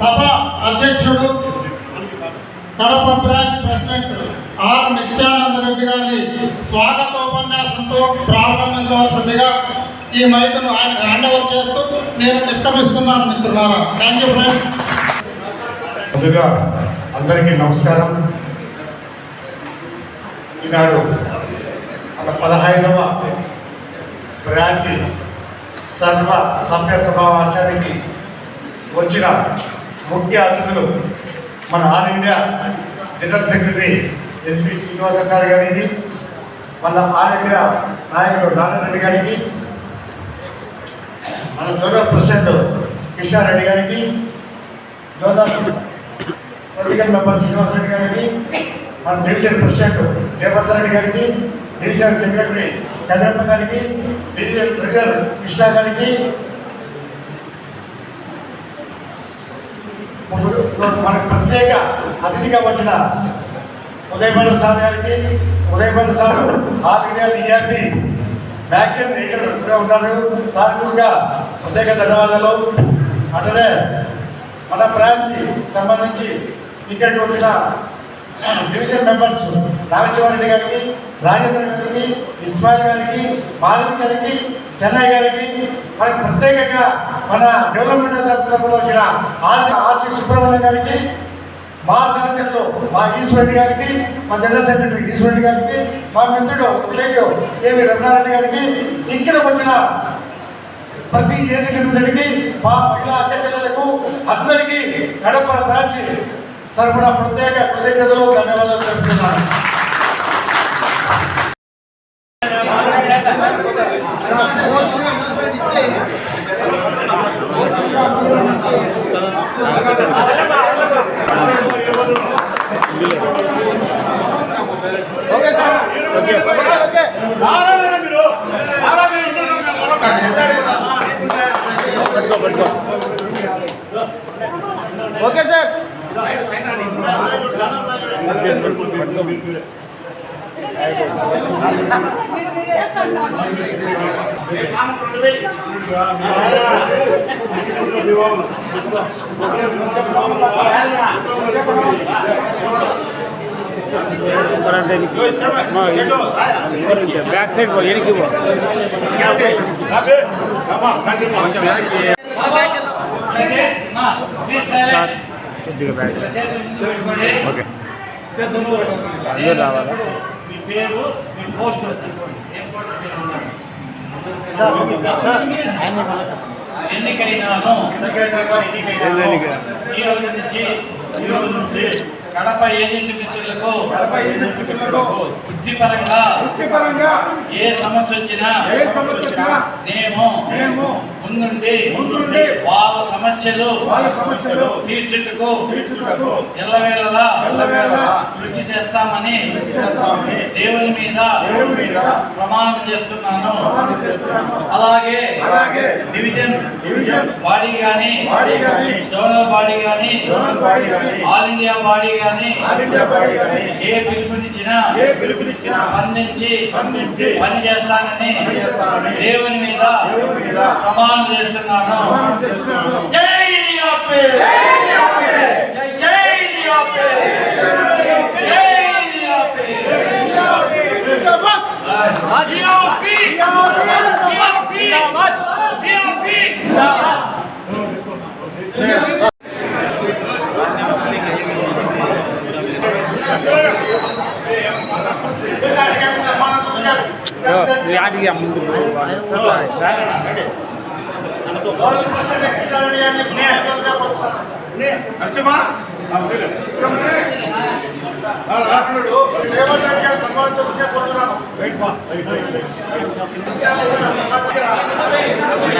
సభ అధ్యక్షుడు Kadapa branch president R Nityananda Reddy గారి స్వాగతోపన్యాసంతో ప్రారంభించవలసిందిగా ఈ మైకును ఆయన హ్యాండ్ ఓవర్ చేస్తూ నేను నిష్క్రమిస్తున్నాను మిత్రులారా. థ్యాంక్ యూ ఫ్రెండ్స్ ముందుగా అందరికీ నమస్కారం. ఈనాడు మన పదహైదవ బ్రాంచ్ సర్వ సభ్య సమావేశానికి వచ్చిన ముఖ్య అతిథులు మన all India general secretary SP Srinivasachari గారికి మన ఆల్ ఇండియా నాయకుడు నారాయణ గారికి మన జోనల్ ప్రెసిడెంట్ కిషన్ రెడ్డి గారికి zonal political member Srinivasa Reddy గారికి మన డివిజన్ ప్రెసిడెంట్ రేవంత్ రెడ్డి గారికి డివిజనల్ సెక్రటరీ చంద్రప్ప గారికి డివిజన్ ట్రెజరర్ కృష్ణ గారికి ఇప్పుడు మనకు ప్రత్యేక అతిథిగా వచ్చిన ఉదయపల్లి సార్ గారికి Udayapalli sir all India DRP maximum లీడర్గా ఉన్నారు. సార్ కూడా ప్రత్యేక ధన్యవాదాలు. అట్లనే మన బ్రాంచ్ సంబంధించి ఇక్కడికి వచ్చిన డివిజన్ మెంబర్స్ నాగశివారెడ్డి గారికి రాజేంద్ర గారికి ఇస్మాయిల్ గారికి మాధవి గారికి చెన్నై గారికి మనకి ప్రత్యేకంగా మన డెవలప్మెంట్ సంస్థలో వచ్చిన ఆర్ ఆర్సి సుబ్రహ్మణ్యం గారికి మా సహచరులు మా ఈశ్వరెడ్డి గారికి మా జనరల్ సెక్రటరీ ఈశ్వరెడ్డి గారికి మా మిత్రుడు ఉదయ్ ఏవి రమణారెడ్డి గారికి ఇక్కడ వచ్చిన ప్రతి ఏదికి మా మహిళా అధ్యక్షులకు అందరికీ కడప బ్రాంచ్ తరపున ప్రత్యేక కృతజ్ఞతలు ధన్యవాదాలు చెప్తున్నాను ఓకే బ్యాక్ సైడ్ పో ఎనికి పో సార్ కొద్దిగా బ్యాక్ ఓకే అందరూ రావాలా మీ పేరు మీ పోస్ట్ ఎన్నికైనాను ఈ రోజు నుంచి ఈ రోజు నుంచి కడప ఏజెంట్ మిత్రులకు వృత్తిపరంగా వృత్తిపరంగా ఏ సమస్య వచ్చినా ఏ సమస్య వచ్చినా మేము మేము ముందుండి ముందుండి వాళ్ళ సమస్యలు వాళ్ళ సమస్యలు తీర్చుటకు తీర్చుటకు ఎల్లవేళలా చేస్తామని దేవుని మీద ప్రమాణం చేస్తున్నాను. అలాగే డివిజన్ డివిజన్ బాడీ గాని బాడీ గాని జోనల్ బాడీ గాని ఆల్ ఇండియా బాడీ గాని ఏ పిలుపునిచ్చినా ఏ పిలుపునిచ్చినా స్పందించి పని చేస్తానని దేవుని మీద ప్రమాణం చేస్తున్నాను. జై ఇండియా జై జై India యాటికి ముందుకు గౌరవ President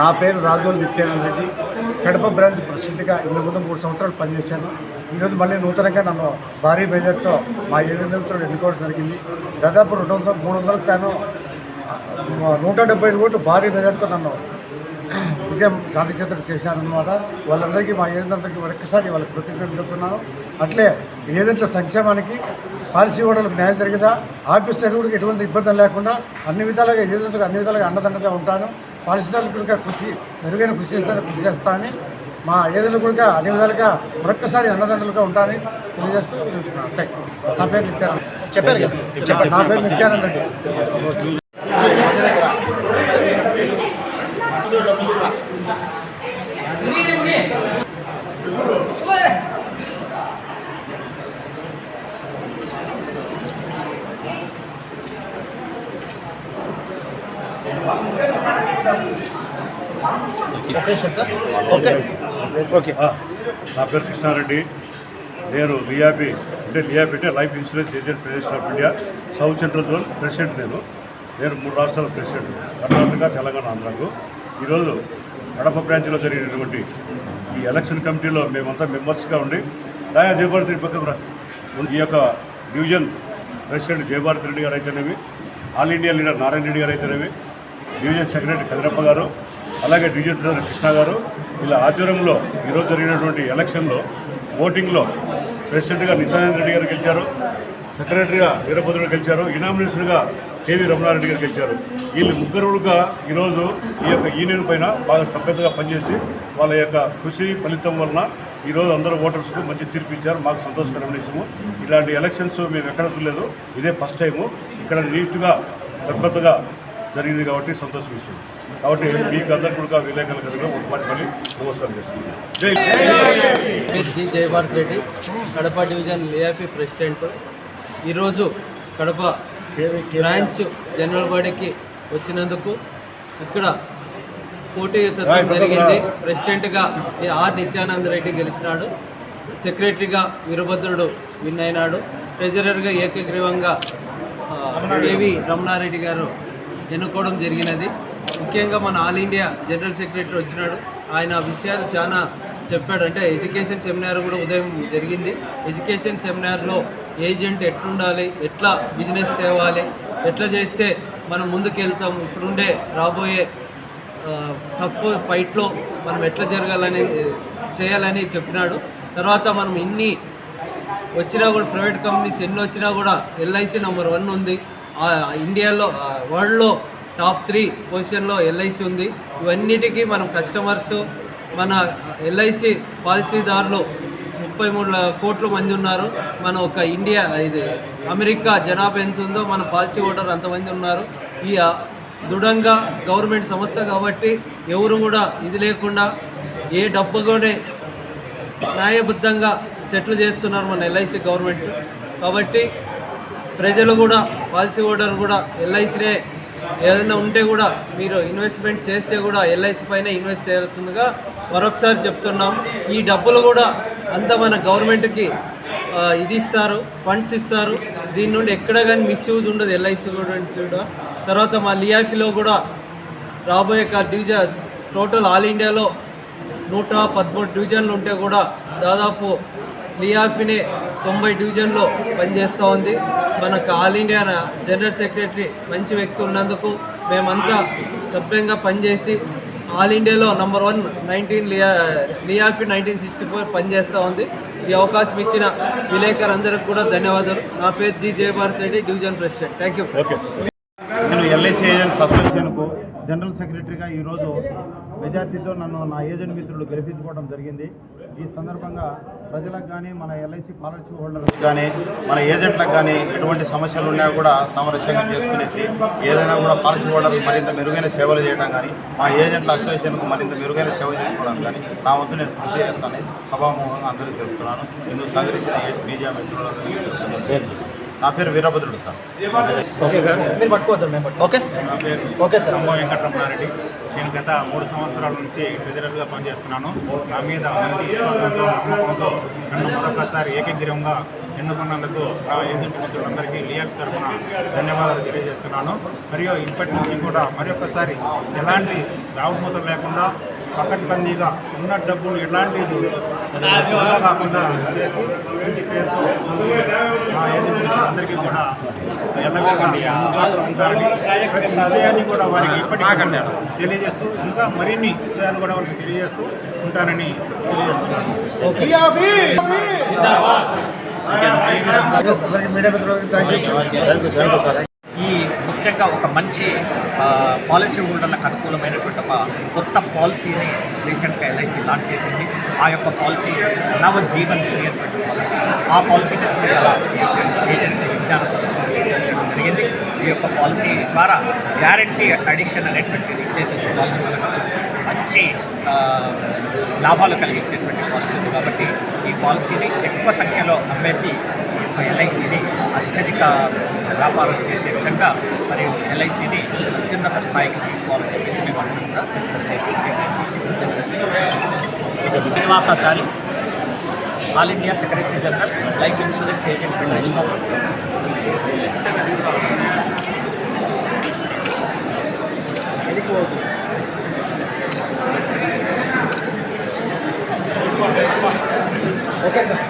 నా పేరు రాజోల్ నిత్యానంద రెడ్డి. కడప బ్రాంచ్ ప్రెసిడెంట్గా ఇంతకు ముందు మూడు సంవత్సరాలు పనిచేశాను. ఈరోజు మళ్ళీ నూతనంగా నన్ను భారీ మెజార్టీతో మా ఏజెంట్లతో ఎన్నుకోవడం జరిగింది. దాదాపు రెండు వందల మూడు వందలకు గాను నూట డెబ్బై ఐదు ఓట్లు భారీ మెజార్టీతో నన్ను విజయం సాధించేటట్టు చేశారన్నమాట. వాళ్ళందరికీ మా ఏజెంట్లందరికీ ఒక్కసారి వాళ్ళకి కృతజ్ఞతలు చెప్తున్నాను అట్లే ఏజెంట్ల సంక్షేమానికి పాలసీ హోల్డర్లకు న్యాయం జరిగిందా? ఆఫీస్ కూడా ఎటువంటి ఇబ్బంది లేకుండా అన్ని విధాలుగా ఏజెంట్లకు అన్ని విధాలుగా అండదండగా ఉంటాను. పాలసీదారులకు కూడా కృషి మెరుగైన కృషి చేస్తాను కృషి చేస్తానని మా కూడా అన్ని విధాలుగా మరొకసారి అన్నదండలుగా ఉంటానని తెలియజేస్తూ. నా పేరు నిత్యానంద. చెప్పారు నా పేరు నిత్యానంద రెడ్డి ఓకే ఓకే నా పేరు కృష్ణారెడ్డి నేను లియాబి అంటే లియాబి అంటే life insurance agent federation of India south central zone president నేను. నేను మూడు రాష్ట్రాల ప్రెసిడెంట్ కర్ణాటక తెలంగాణ ఆంధ్రాకు. ఈరోజు కడప బ్రాంచ్లో జరిగినటువంటి ఈ ఎలక్షన్ కమిటీలో మేమంతా మెంబర్స్గా ఉండి రాయా జయభారతి రా. ఈ యొక్క డివిజన్ ప్రెసిడెంట్ జయభారతి రెడ్డి గారు అయితేనేమి all India leader Narayana Reddy గారు అయితేనేమి డివిజన్ సెక్రటరీ కదిరప్ప గారు అలాగే డిజిటల్ కృష్ణ గారు ఇలా ఆధ్వర్యంలో ఈరోజు జరిగినటువంటి ఎలక్షన్లో ఓటింగ్లో ప్రెసిడెంట్గా నిత్యానంద రెడ్డి గారు గెలిచారు సెక్రటరీగా వీరభద్రుడు గెలిచారు ఇనామినేషన్గా కేవీ రమణారెడ్డి గారు గెలిచారు. వీళ్ళు ముగ్గురుగా ఈరోజు ఈ యొక్క యూనియన్ పైన బాగా స్తబ్దతగా పనిచేసి వాళ్ళ యొక్క కృషి ఫలితం వలన ఈరోజు అందరూ ఓటర్స్కు మంచి తీర్పు ఇచ్చారు. మాకు సంతోషకరమైన విషయము. ఇలాంటి ఎలక్షన్స్ మేము ఎక్కడ చూడలేదు. ఇదే ఫస్ట్ టైము. ఇక్కడ నీట్గా స్తబ్దతగా జరిగింది కాబట్టి సంతోష విషయం కాబట్టి మీకు అందరు కూడా విలేకరుల కనుక ఒక మాట మళ్ళీ నమస్కారం చేస్తున్నాను. జై Jayabharat Reddy Kadapa division AIP president. ఈరోజు కడప బ్రాంచ్ జనరల్ బాడీకి వచ్చినందుకు ఇక్కడ పోటీతత్వం జరిగింది. ప్రెసిడెంట్గా ఆర్ నిత్యానంద రెడ్డి గెలిచినాడు. సెక్రటరీగా వీరభద్రుడు విన్ అయినాడు. ట్రెజరర్గా ఏకగ్రీవంగా కేవి రమణారెడ్డి గారు ఎన్నుకోవడం జరిగినది. ముఖ్యంగా మన ఆల్ ఇండియా జనరల్ సెక్రటరీ వచ్చినాడు. ఆయన విషయాలు చాలా చెప్పాడు. అంటే ఎడ్యుకేషన్ సెమినార్ కూడా ఉదయం జరిగింది. ఎడ్యుకేషన్ సెమినార్లో ఏజెంట్ ఎట్లుండాలి? ఎట్లా బిజినెస్ తేవాలి? ఎట్లా చేస్తే మనం ముందుకెళ్తాం? ఇప్పుడుండే రాబోయే టఫ్ ఫైట్లో మనం ఎట్లా జరగాలని చేయాలని చెప్పినాడు. తర్వాత మనం ఇన్ని వచ్చినా కూడా ప్రైవేట్ కంపెనీస్ ఎన్ని వచ్చినా కూడా ఎల్ఐసి నెంబర్ వన్ ఉంది. ఆ, ఇండియాలో ఆ, వరల్డ్లో టాప్ త్రీ పొజిషన్లో ఎల్ఐసి ఉంది. ఇవన్నిటికీ మనం కస్టమర్స్ మన ఎల్ఐసి పాలసీదారులు ముప్పై మూడు కోట్ల మంది ఉన్నారు. మన ఒక ఇండియా ఇది అమెరికా జనాభా ఎంత ఉందో మన పాలసీ ఓటర్ అంతమంది ఉన్నారు. ఈ దృఢంగా గవర్నమెంట్ సంస్థ కాబట్టి ఎవరు కూడా ఇది లేకుండా ఏ డబ్బుగానే న్యాయబద్ధంగా సెటిల్ చేస్తున్నారు మన ఎల్ఐసి గవర్నమెంట్. కాబట్టి ప్రజలు కూడా పాలసీ ఓటర్ కూడా ఎల్ఐసినే ఏదైనా ఉంటే కూడా మీరు ఇన్వెస్ట్మెంట్ చేస్తే కూడా ఎల్ఐసి పైన ఇన్వెస్ట్ చేయాల్సిందిగా మరొకసారి చెప్తున్నాం. ఈ డబ్బులు కూడా అంతా మన గవర్నమెంట్కి ఇది ఇస్తారు ఫండ్స్ ఇస్తారు. దీని నుండి ఎక్కడ కానీ మిస్యూజ్ ఉండదు ఎల్ఐసి కూడా తర్వాత మా లియాఫీలో కూడా రాబోయే కా- డివిజన్ టోటల్ ఆల్ ఇండియాలో నూట పదమూడు డివిజన్లు ఉంటే కూడా దాదాపు లియాఫీనే తొంభై డివిజన్లో పనిచేస్తూ ఉంది. మనకు ఆల్ ఇండియా జనరల్ సెక్రటరీ మంచి వ్యక్తి ఉన్నందుకు మేమంతా సభ్యంగా పనిచేసి ఆల్ ఇండియాలో నంబర్ వన్ నైన్టీన్ లియా లియాఫీ నైన్టీన్ సిక్స్టీ ఫోర్ పనిచేస్తూ ఉంది. ఈ అవకాశం ఇచ్చిన విలేకరులందరికీ కూడా ధన్యవాదాలు. నా పేరు G Jayabharat Reddy division president. Thank you okay. నేను ఎల్ఐసి ఏజెంట్స్ జనరల్ సెక్రటరీగా ఈరోజు మెజార్టీతో నన్ను నా ఏజెంట్ మిత్రులు గెలిపించుకోవడం జరిగింది. ఈ సందర్భంగా ప్రజలకు కానీ మన ఎల్ఐసి పాలసీ హోల్డర్స్ కానీ మన ఏజెంట్లకు కానీ ఎటువంటి సమస్యలు ఉన్నా కూడా సామరస్యంగా చేసుకునేసి ఏదైనా కూడా పాలసీ హోల్డర్లకు మరింత మెరుగైన సేవలు చేయడం కానీ మా ఏజెంట్ల అసోసియేషన్కు మరింత మెరుగైన సేవ చేసుకోవడం కానీ నా వంతు నేను కృషి చేస్తానని సభాముఖంగా అందరికీ తెలుపుతున్నాను. ఇందుకు సహకరించిన మీడియా మిత్రులందరికీ నా పేరు వీరభద్రుడు సార్. Okay sir. మీరు పట్టుకోవద్దు మేము ఓకే నా పేరు ఓకే సార్. అమ్మ వెంకటరమణారెడ్డి. నేను గత మూడు సంవత్సరాల నుంచి ట్రెజరర్గా పనిచేస్తున్నాను. నా మీద మంచి విశ్వాసంతో నమ్మకంతో నన్ను మరొకసారి ఏకగ్రీవంగా ఎన్నుకున్నందుకు నా ఏజెంట్ మిత్రులందరికీ లియాక్ తరఫున ధన్యవాదాలు తెలియజేస్తున్నాను. మరియు ఇప్పటి నుంచి కూడా మరొకసారి ఎలాంటి రావుమూతలు లేకుండా పకడ్బందీగా ఉన్న డబ్బులు ఎలాంటి కాకుండా చేసి మంచి పేరుతో మా మిత్రులందరికీ కూడా ప్రతి విషయాన్ని కూడా వారికి ఇప్పటికీ తెలియజేస్తూ ఇంకా మరిన్ని విషయాలు కూడా వారికి తెలియజేస్తూ ఉంటానని తెలియజేస్తున్నాను అందరికీ మీడియా మిత్రులకు thank you thank you thank you sir ఈ ముఖ్యంగా ఒక మంచి పాలసీ హోల్డర్లకు అనుకూలమైనటువంటి ఒక కొత్త పాలసీని రీసెంట్గా ఎల్ఐసి లాంచ్ చేసింది. ఆ యొక్క పాలసీ నవజీవన్ శ్రీ అనేటువంటి పాలసీ. ఆ పాలసీని ఏజెన్సీ విజ్ఞాన సంస్థ జరిగింది. ఈ యొక్క పాలసీ ద్వారా గ్యారంటీ అడిషన్ అనేటువంటిది ఇచ్చేసేసి పాలసీ వల్ల మంచి లాభాలు కలిగించేటువంటి పాలసీ కాబట్టి ఈ పాలసీని ఎక్కువ సంఖ్యలో అమ్మేసి ఈ యొక్క ఎల్ఐసిని అత్యధిక వ్యాపారం చేసే విధంగా మరియు ఎల్ఐసిని అత్యున్నత స్థాయికి తీసుకోవాలని చెప్పేసి మేము అందరం కూడా డిస్కస్ చేసి Srinivasachari all India secretary general life insurance agent federation of okay sir.